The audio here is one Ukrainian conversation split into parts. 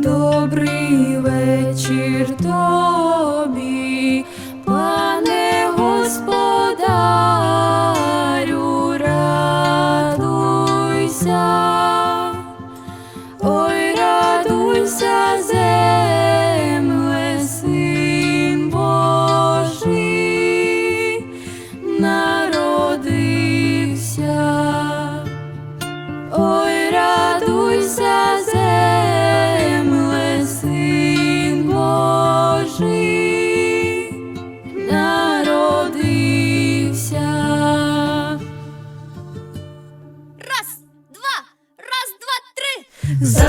добрий вечір тобі, пане Господь.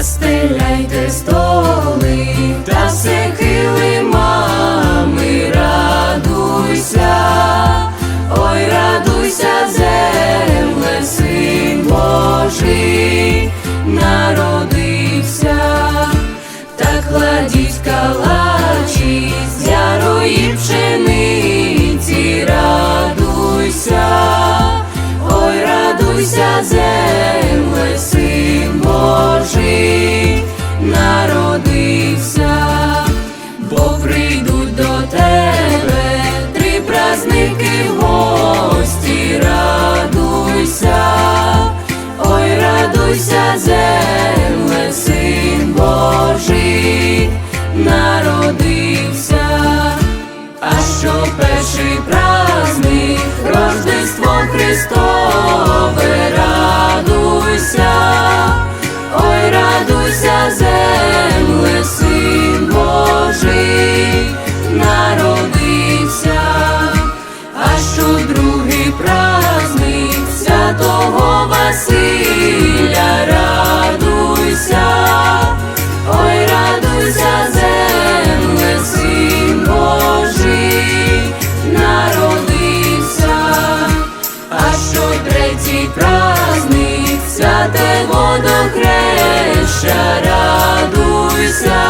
Застеляйте столи та все килимами, радуйся, ой, радуйся, земле, син Божий народився, та кладіть калачі радуйся, земле, син Божий народився. А що перший праздник, Рождество Христове, святе водохреща, радуйся,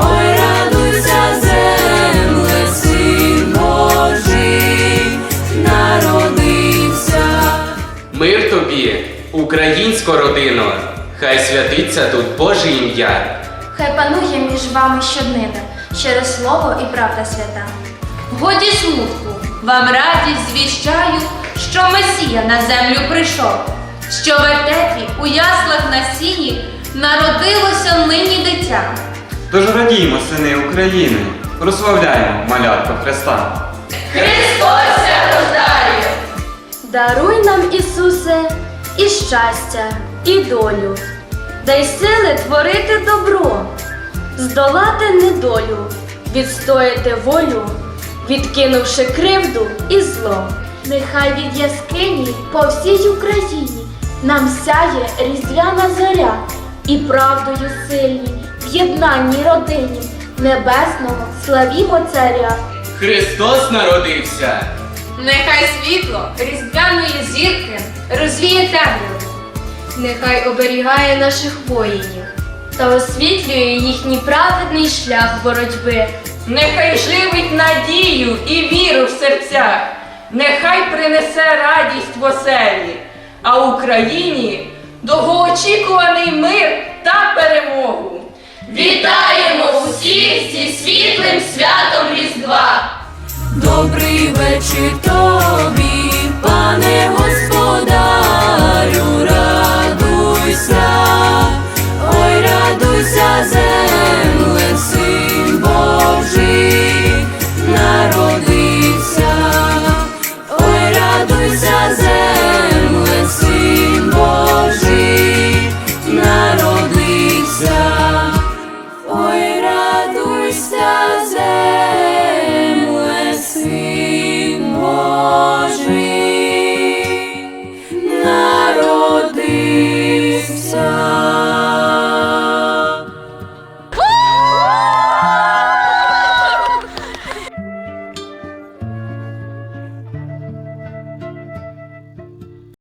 ой, радуйся, земле, син Божий народився. Мир тобі, українсько родино, хай святиться тут Боже ім'я. Хай панує між вами щоднина, щире слово і правда свята. Годі смутку, вам радість звіщаю, що Месія на землю прийшов, що в вертепі у яслах на сіні народилося нині дитя. Тож радіймо, сини України, прославляємо малятко Христа. Христос рождає! Даруй нам, Ісусе, і щастя, і долю, дай сили творити добро, здолати недолю, відстояти волю, відкинувши кривду і зло. Нехай від яскині по всій Україні нам сяє різдвяна зоря, і правдою сильні, в єднаній родині небесного славімо царя. Христос народився. Нехай світло різдвяної зірки розвіє темряву. Нехай оберігає наших воїнів та освітлює їхній праведний шлях боротьби. Нехай живить надію і віру в серцях, нехай принесе радість в оселі, а Україні довгоочікуваний мир та перемогу. Вітаємо усіх зі світлим святом Різдва! Добрий вечір тобі,